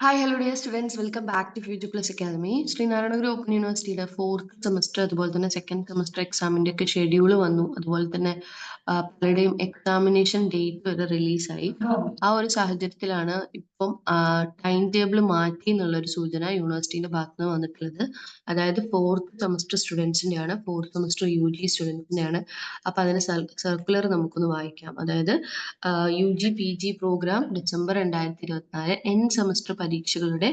Hi hello dear students welcome back to future plus academy Sree Narayana Guru open യൂണിവേഴ്സിറ്റിയുടെ fourth semester അതുപോലെ തന്നെ second semester എക്സാമിന്റെ ഒക്കെ schedule വന്നു. അതുപോലെ തന്നെ പലരുടെയും എക്സാമിനേഷൻ ഡേറ്റ് വരെ റിലീസായി ആ ഒരു സാഹചര്യത്തിലാണ് ഇപ്പം ടൈം ടേബിൾ മാറ്റി എന്നുള്ള ഒരു സൂചന യൂണിവേഴ്സിറ്റിന്റെ ഭാഗത്ത് നിന്ന് വന്നിട്ടുള്ളത്. അതായത് ഫോർത്ത് സെമസ്റ്റർ സ്റ്റുഡൻസിന്റെ ആണ് ഫോർത്ത് സെമസ്റ്റർ യു ജി സ്റ്റുഡൻസിന്റെ ആണ് അപ്പൊ അതിന് സർക്കുലർ നമുക്കൊന്ന് വായിക്കാം. അതായത് U G P G programme December രണ്ടായിരത്തി ഇരുപത്തിനാല് എൻ സെമസ്റ്റർ പരീക്ഷകളുടെ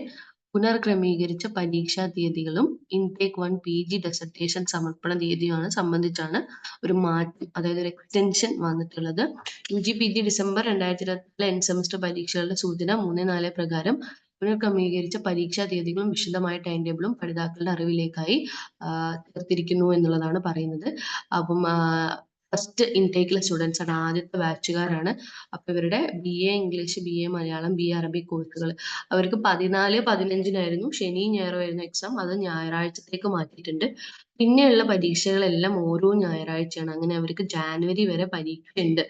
പുനർക്രമീകരിച്ച പരീക്ഷാ തീയതികളും intake one P G dissertation സമർപ്പണ തീയതിയുമാണ് സംബന്ധിച്ചാണ് ഒരു മാറ്റം അതായത് ഒരു എക്സ്റ്റൻഷൻ വന്നിട്ടുള്ളത്. U G P G December രണ്ടായിരത്തി ഇരുപത്തിലെ എൻ സെമസ്റ്റർ പരീക്ഷകളുടെ സൂചന മൂന്ന് നാല് പ്രകാരം പുനർക്രമീകരിച്ച പരീക്ഷാ തീയതികളും വിശദമായ ടൈം ടേബിളും പഠിതാക്കളുടെ അറിവിലേക്കായി ചേർത്തിരിക്കുന്നു എന്നുള്ളതാണ് പറയുന്നത്. അപ്പം ഫസ്റ്റ് ഇൻടേക്കിലെ സ്റ്റുഡൻസ് ആണ് ആദ്യത്തെ ബാച്ചുകാരാണ് അപ്പൊ ഇവരുടെ B A English B A Malayalam B Arabi കോഴ്സുകൾ അവർക്ക് പതിനാല് പതിനഞ്ചിനായിരുന്നു ശനി ഞായറും ആയിരുന്നു എക്സാം അത് ഞായറാഴ്ചത്തേക്ക് മാറ്റിയിട്ടുണ്ട്. പിന്നെയുള്ള പരീക്ഷകളെല്ലാം ഓരോ ഞായറാഴ്ചയാണ്. അങ്ങനെ അവർക്ക് ജാനുവരി വരെ പരീക്ഷ ഉണ്ട്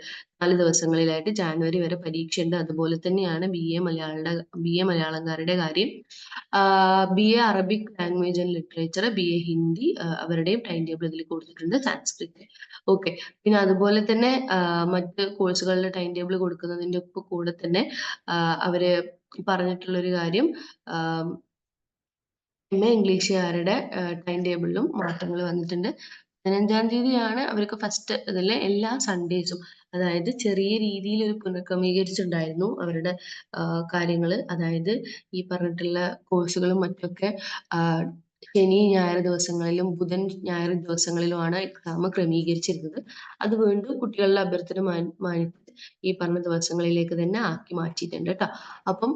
നാല് ദിവസങ്ങളിലായിട്ട് ജാനുവരി വരെ പരീക്ഷ ഉണ്ട് അതുപോലെ തന്നെയാണ് ബി എ മലയാളിയുടെ ബി എ മലയാളംകാരുടെ കാര്യം. B A Arabic language and literature B A Hindi അവരുടെയും ടൈം ടേബിൾ ഇതിൽ കൊടുത്തിട്ടുണ്ട് സാൻസ്ക്രിറ്റ് ഓക്കെ പിന്നെ അതുപോലെ തന്നെ മറ്റ് കോഴ്സുകളുടെ ടൈം ടേബിൾ കൊടുക്കുന്നതിന്റെ ഒക്കെ കൂടെ തന്നെ അവർ പറഞ്ഞിട്ടുള്ള ഒരു കാര്യം എം എ ഇംഗ്ലീഷുകാരുടെ ടൈം ടേബിളിലും മാറ്റങ്ങൾ വന്നിട്ടുണ്ട്. പതിനഞ്ചാം തീയതിയാണ് അവർക്ക് ഫസ്റ്റ് ഇതിലെ എല്ലാ സൺഡേസും അതായത് ചെറിയ രീതിയിൽ ഒരു പുനഃക്രമീകരിച്ചിട്ടുണ്ടായിരുന്നു അവരുടെ കാര്യങ്ങൾ അതായത് ഈ പറഞ്ഞിട്ടുള്ള കോഴ്സുകളും മറ്റൊക്കെ ശനി ഞായർ ദിവസങ്ങളിലും ബുധൻ ഞായർ ദിവസങ്ങളിലുമാണ് എക്സാം ക്രമീകരിച്ചിരുന്നത്. അത് വീണ്ടും കുട്ടികളുടെ അഭ്യർത്ഥന മാനി ഈ പറഞ്ഞ ദിവസങ്ങളിലേക്ക് തന്നെ ആക്കി മാറ്റിയിട്ടുണ്ട് കേട്ടോ അപ്പം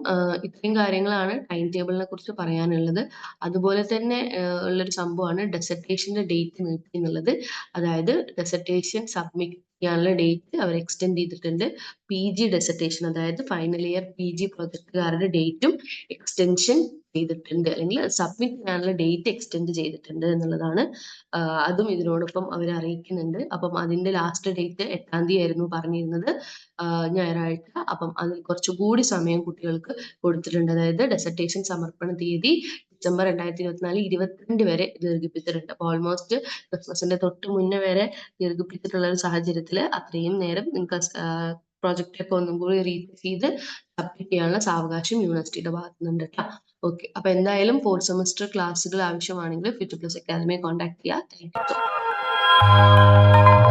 ഇത്രയും കാര്യങ്ങളാണ് ടൈം ടേബിളിനെ കുറിച്ച് പറയാനുള്ളത്. അതുപോലെ തന്നെ ഉള്ളൊരു സംഭവമാണ് ഡെസർട്ടേഷന്റെ ഡേറ്റ് നീട്ടി എന്നുള്ളത്. അതായത് ഡെസർട്ടേഷൻ സബ്മിറ്റ് ചെയ്യാനുള്ള ഡേറ്റ് അവർ എക്സ്റ്റെൻഡ് ചെയ്തിട്ടുണ്ട്. പി ജി ഡെസർട്ടേഷൻ അതായത് ഫൈനൽ ഇയർ പി ജി പ്രൊജക്ടുകാരുടെ ഡേറ്റും എക്സ്റ്റൻഷൻ ചെയ്തിട്ടുണ്ട് അല്ലെങ്കിൽ സബ്മിറ്റ് ചെയ്യാനുള്ള ഡേറ്റ് എക്സ്റ്റെൻഡ് ചെയ്തിട്ടുണ്ട് എന്നുള്ളതാണ് അതും ഇതിനോടൊപ്പം അവർ അറിയിക്കുന്നുണ്ട്. അപ്പം അതിന്റെ ലാസ്റ്റ് ഡേറ്റ് എട്ടാം തീയതി ആയിരുന്നു പറഞ്ഞിരുന്നത് ഞായറാഴ്ച. അപ്പം അതിൽ കുറച്ചുകൂടി സമയം കുട്ടികൾക്ക് കൊടുത്തിട്ടുണ്ട്. അതായത് ഡെസർട്ടേഷൻ സമർപ്പണ തീയതി ഡിസംബർ രണ്ടായിരത്തി ഇരുപത്തിനാല് ഇരുപത്തിരണ്ട് വരെ ദീർഘിപ്പിച്ചിട്ടുണ്ട്. അപ്പൊ ഓൾമോസ്റ്റ് ക്രിസ്മസിന്റെ തൊട്ട് മുന്നേ വരെ ദീർഘിപ്പിച്ചിട്ടുള്ള ഒരു സാഹചര്യത്തിൽ അത്രയും നേരം നിങ്ങൾക്ക് പ്രോജക്റ്റ് ഒക്കെ ഒന്നും കൂടി റീപ്ലേസ് ചെയ്ത് സബ്മിറ്റ് ചെയ്യാനുള്ള സാവകാശം യൂണിവേഴ്സിറ്റിയുടെ ഭാഗത്തു നിന്നുണ്ട് കേട്ടോ ഓക്കെ അപ്പൊ എന്തായാലും ഫോർത്ത് സെമസ്റ്റർ ക്ലാസ്സുകൾ ആവശ്യമാണെങ്കിൽ ഫ്യൂച്ചർ പ്ലസ് അക്കാദമിയെ കോൺടാക്ട് ചെയ്യുക താങ്ക് യു